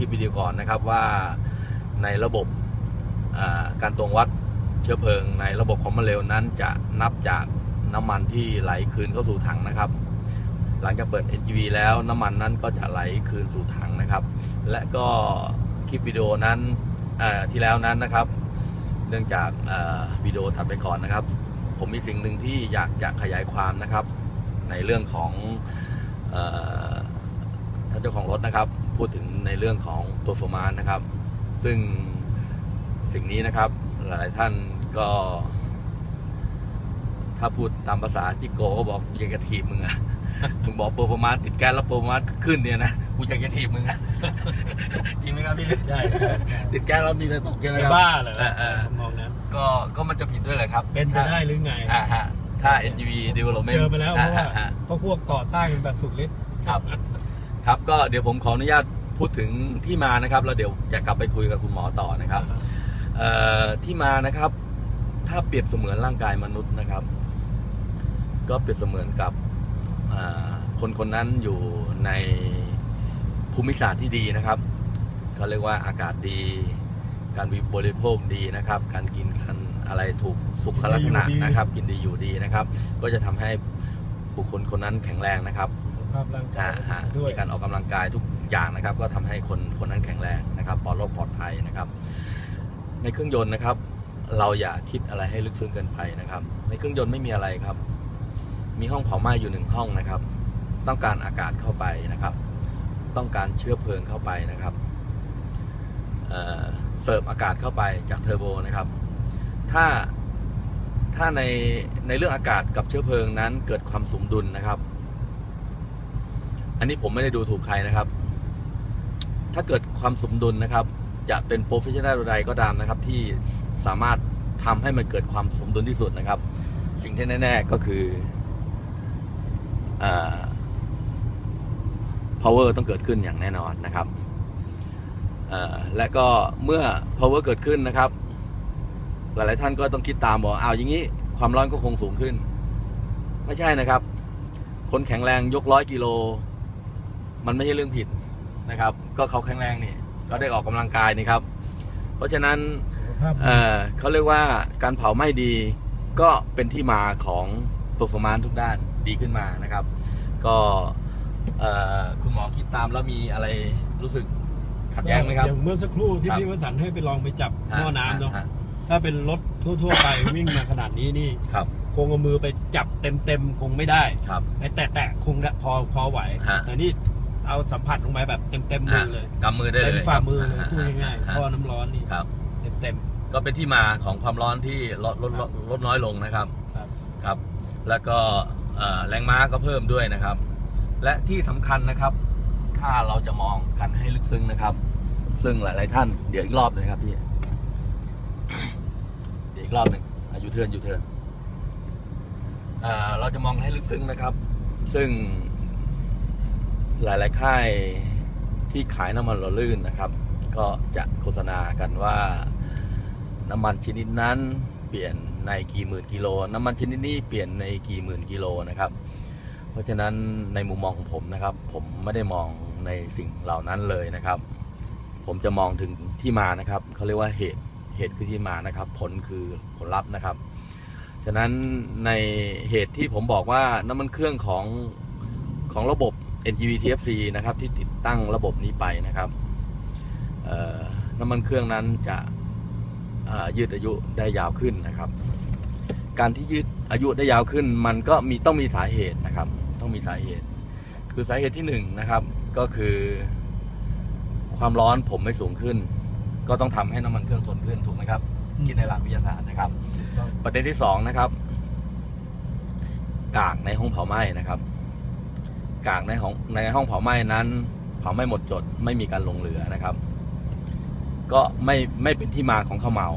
ลิปวิดีโอก่อนนะครับว่าในระบบการตวงวัดเชื้อเพลิง ในระบบของมันเร็วนั้นจะนับจากน้ำมันที่ไหลคืนเข้าสู่ถังนะครับ หลังจากเปิด NGV แล้วน้ำมันนั้นก็จะไหลคืนสู่ถังนะครับ และก็คลิปวิดีโอนั้นที่แล้วนั้นนะครับ เนื่องจากวิดีโอถัดไปก่อนนะครับ ผมมีสิ่งหนึ่งที่อยากจะขยายความนะครับ ในเรื่องของ ท่านเจ้าของรถนะครับ พูดถึงในเรื่องของ performance นะครับ ซึ่งสิ่งนี้นะครับหลายท่านก็ ถ้าพูดตามภาษาจิโกก็บอกอยากจะถีบมึงอะมึงบอก performance ติดแก๊สแล้ว performance ขึ้นเนี่ยนะกูอยากจะถีบมึงอะจริงไหมครับพี่ใช่ใช่ใช่ติดแก๊สแล้วมีแต่ตกใช่ไหมคจะรับบ้าเหรอเออเออมองนั้นก็ก็มันจะผิดด้วยเลยครับ เป็นไปได้หรือไงอ่าฮะถ้า NGV development เจอมาแล้วเพราะว่าอ่ฮฮเพราะพวกต่อต้านกันแบบสุดฤทธิ์ครับ ครับก็เดี๋ยวผมขออนุญาตพูดถึงที่มานะครับแล้วเดี๋ยวจะกลับไปคุยกับคุณหมอต่อนะครับที่มานะครับ ถ้าเปรียบเสมือนร่างกายมนุษย์นะครับ ก็เปรียบเสมือนกับคนคนนั้นอยู่ในภูมิศาสตร์ที่ดีนะครับเขาเรียกว่าอากาศดี การบริโภคดีนะครับ การกินกันอะไรถูกสุขลักษณะนะครับ กินดีอยู่ดีนะครับ ก็จะทำให้บุคคลคนนั้นแข็งแรงนะครับ ภาพร่างกาอ่ายฮะด้วยมีการออกกำลังกายทุกอย่างนะครับ ก็ทำให้คนคนนั้นแข็งแรงนะครับปลอดโรคปลอดภัยนะครับ ในเครื่องยนต์นะครับ เราอย่าคิดอะไรให้ลึกซึ้งเกินไปนะครับ ในเครื่องยนต์ไม่มีอะไรครับ มีห้องเผาไหม้อยู่หนึ่งห้องนะครับ ต้องการอากาศเข้าไปนะครับ ต้องการเชื้อเพลิงเข้าไปนะครับเอ่อเสิร์ฟอากาศเข้าไปจากเทอร์โบนะครับ ถ้าถ้าในในเรื่องอากาศกับเชื้อเพลิงนั้นเกิดความสมดุลนะครับ อันนี้ผมไม่ได้ดูถูกใครนะครับ ถ้าเกิดความสมดุลนะครับ จะเป็นโปรเฟชชั่นแนลใดก็ตามนะครับ ที่สามารถทำให้มันเกิดความสมดุลที่สุดนะครับ สิ่งที่แน่ ๆ ก็คืออ power ต้องเกิดขึ้นอย่างแน่นอนนะครับและก็เมื่อ power เกิดขึ้นนะครับ หลายๆท่านก็ต้องคิดตามบอกอ้าวอย่างนี้ความร้อนก็คงสูงขึ้น ไม่ใช่นะครับ คนแข็งแรงยกร้อยกิโล มันไม่ใช่เรื่องผิดนะครับ ก็เขาแข็งแรงนี่ก็ได้ออกกำลังกายนี่ครับ เพราะฉะนั้นสุขภาพดีเอ่อเขาเรียกว่าการเผาไหม้ดีก็เป็นที่มาของ performance ทุกด้านดีขึ้นมานะครับ ก็เอ่อคุณหมอคิดตามแล้วมีอะไรรู้สึกขัดแย้งไหมครับอย่างเมื่อสักครู่ที่ครับพี่วสันต์ให้ไปลองไปจับหม้อน้ำเนาะฮถ้าเป็นรถทั่วๆไปวิ่งมาขนาดนี้นี่ครับคงเอามือไปจับเต็มๆคงไม่ได้ครับไอ้แตะๆคงได้พอพอไหวฮะแต่นี่ เอาสัมผัสลงไปแบบเต็มๆมือเลยกำมือได้เลยเต็มฝ่ามือเลยฮะพูดง่ายฮะๆท่อน้ำร้อนนี่ครับเต็มก็เป็นที่มาของความร้อนที่ลดลดลดลดน้อยลงนะครับๆครับครับ แล้วก็เอ่อแรงม้าก็เพิ่มด้วยนะครับ และที่สำคัญนะครับ ถ้าเราจะมองกันให้ลึกซึ้งนะครับ ซึ่งหลาย ๆ ท่านเดี๋ยวอีกรอบหนึงครับพี่เดี๋ยวอีกรอบหนึ่งอายุเทิร์นยูเทิร์นเอ่อเราจะมองให้ลึกซึ้งนะครับ ซึ่ง หลายๆค่ายที่ขายน้ำมันหล่อลื่นนะครับ ก็จะโฆษณากันว่าน้ำมันชนิดนั้นเปลี่ยนในกี่หมื่นกิโล น้ำมันชนิดนี้เปลี่ยนในกี่หมื่นกิโลนะครับ เพราะฉะนั้นในมุมมองของผมนะครับ ผมไม่ได้มองในสิ่งเหล่านั้นเลยนะครับ ผมจะมองถึงที่มานะครับเขาเรียกว่าเหตุเหตุคือที่มานะครับ ผลคือผลลัพธ์นะครับ ฉะนั้นในเหตุที่ผมบอกว่าน้ำมันเครื่องของของระบบ NGV TFC นะครับที่ติดตั้งระบบนี้ไปนะครับเอ่อน้ำมันเครื่องนั้นจะอ่ายืดอายุได้ยาวขึ้นนะครับ การที่ยืดอายุได้ยาวขึ้น มันก็มีต้องมีสาเหตุนะครับ ต้องมีสาเหตุ คือสาเหตุที่หนึ่งนะครับก็คือความร้อนผมไม่สูงขึ้น ก็ต้องทำให้น้ำมันเครื่องทนขึ้นถูกไหมครับอืมคิดในหลักวิทยาศาสตร์นะครับ ประเด็นที่สองนะครับกากในห้องเผาไหม้นะครับ กากในห้องในห้องเผาไหม้นั้น เผาไหม้หมดจดไม่มีการลงเหลือนะครับ ก็ไม่ไม่เป็นที่มาของข้าวเมา